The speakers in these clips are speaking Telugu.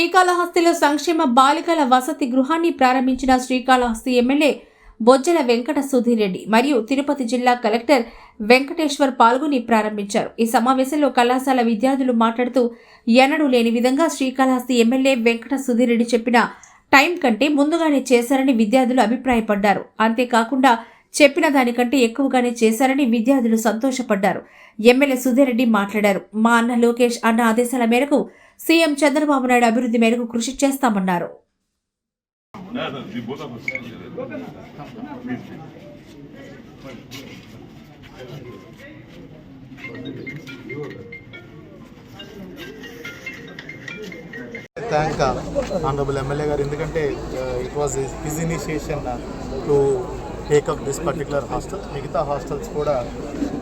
శ్రీకాళహస్తిలో సంక్షేమ బాలికల వసతి గృహాన్ని ప్రారంభించిన శ్రీకాళహస్తి ఎమ్మెల్యే బొజ్జల వెంకట సుధీర్ రెడ్డి మరియు తిరుపతి జిల్లా కలెక్టర్ వెంకటేశ్వర్ పాల్గొని ప్రారంభించారు. ఈ సమావేశంలో కళాశాల విద్యార్థులు మాట్లాడుతూ ఎన్నడూ లేని విధంగా శ్రీకాళహస్తి ఎమ్మెల్యే వెంకట సుధీర్ రెడ్డి చెప్పిన టైం కంటే ముందుగానే చేశారని విద్యార్థులు అభిప్రాయపడ్డారు. అంతేకాకుండా చెప్పిన దానికంటే ఎక్కువగానే చేశారని విద్యార్థులు సంతోషపడ్డారు. ఎమ్మెల్యే సుధీర్ రెడ్డి మాట్లాడారు. మా అన్న లోకేష్ అన్న ఆదేశాల మేరకు సీఎం చంద్రబాబు నాయుడు అభివృద్ధి మేరకు కృషి చేస్తామన్నారు. థ్యాంక్ ఆనరబుల్ ఎమ్మెల్యే గారు. ఎందుకంటే it was his initiation to take up this particular hostel మిగతా హాస్టల్స్ కూడా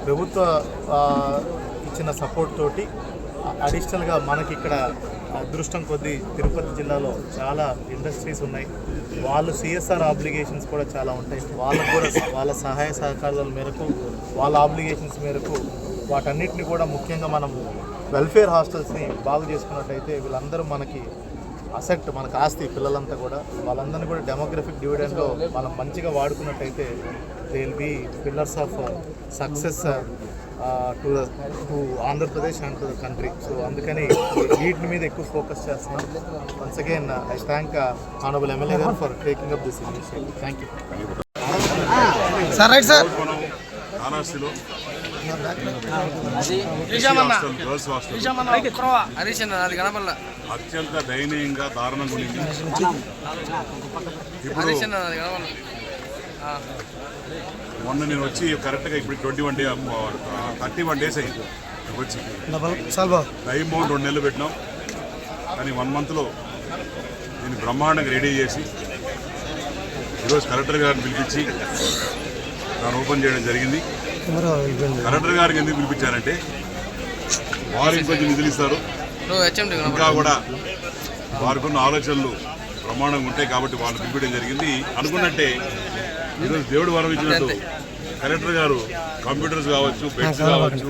ప్రభుత్వ ఇచ్చిన సపోర్ట్ తోటి అడిషనల్గా మనకి ఇక్కడ అదృష్టం కొద్దీ తిరుపతి జిల్లాలో చాలా ఇండస్ట్రీస్ ఉన్నాయి. వాళ్ళు సిఎస్ఆర్ ఆబ్లిగేషన్స్ కూడా చాలా ఉంటాయి. వాళ్ళకు కూడా వాళ్ళ సహాయ సహకారాల మేరకు వాళ్ళ ఆబ్లిగేషన్స్ మేరకు వాటన్నిటిని కూడా ముఖ్యంగా మనం వెల్ఫేర్ హాస్టల్స్ని బాగు చేసుకున్నట్టయితే వీళ్ళందరూ మనకి అసెట్ మనకు ఆస్తి పిల్లలంతా కూడా వాళ్ళందరినీ కూడా డెమోగ్రఫిక్ డివిడెండ్లో మనం మంచిగా వాడుకున్నట్టయితే they will be pillars of success to to Andhra Pradesh and to the country so అందుకని వీటి మీద ఎక్కువ ఫోకస్ చేస్తున్నాం. Once again I thank honourable MLA garu for taking up this initiative thank you sir right sir అత్యంత దయనీయంగా దారుణంగా ఉండింది. ఇప్పుడు హరీష్ అన్న అది కనపడలా మొన్న నేను వచ్చి కరెక్ట్గా ఇప్పుడు twenty one day thirty one days అయింది. వచ్చి. టైం బౌండ్ రెండు నెలలు పెట్టినాం. కానీ వన్ మంత్లో దీన్ని బ్రహ్మాండంగా రెడీ చేసి ఈరోజు కలెక్టర్ గారిని పిలిపించి దాన్ని ఓపెన్ చేయడం జరిగింది. కలెక్టర్ గారికి ఎందుకు పిలిపించారంటే వారు ఇంకొంచెం నిధులు ఇస్తారు ఇంకా కూడా వారికి ఉన్న ఆలోచనలు ప్రమాణంగా ఉంటాయి కాబట్టి వాళ్ళు పిలిపించడం జరిగింది. అనుకున్నట్టే ఈరోజు దేవుడు వరం ఇచ్చినట్టు కలెక్టర్ గారు కంప్యూటర్స్ కావచ్చు బెడ్స్ కావచ్చు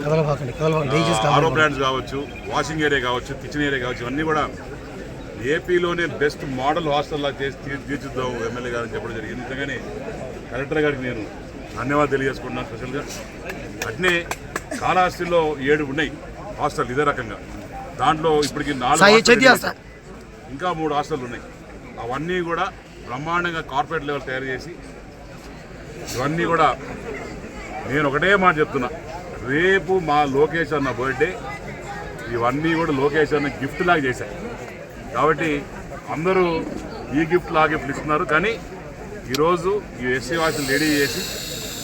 ఆరో ప్లాంట్స్ కావచ్చు వాషింగ్ ఏరియా కావచ్చు కిచెన్ ఏరియా కావచ్చు ఇవన్నీ కూడా ఏపీలోనే బెస్ట్ మోడల్ హాస్టల్లా చేసి తీర్చిద్దాం ఎమ్మెల్యే గారు అని చెప్పడం జరిగింది. నిజంగానే కలెక్టర్ గారికి నేను ధన్యవాదాలు తెలియజేసుకుంటున్నాను స్పెషల్గా అట్నే కాళహస్తిలో ఏడు ఉన్నాయి హాస్టల్ ఇదే రకంగా. దాంట్లో ఇప్పటికి నాలుగు. ఇంకా మూడు హాస్టల్ ఉన్నాయి. అవన్నీ కూడా బ్రహ్మాండంగా కార్పొరేట్ లెవెల్ తయారు చేసి ఇవన్నీ కూడా నేను ఒకటే మాట చెప్తున్నా. రేపు మా లోకేష్ అన్న బర్త్డే ఇవన్నీ కూడా లోకేష్ అన్న గిఫ్ట్ లాగా చేశాయి కాబట్టి అందరూ ఈ గిఫ్ట్ లా గిఫ్ట్లు ఇస్తున్నారు. కానీ ఈరోజు ఈ ఎస్సీ వాసిని రెడీ చేసి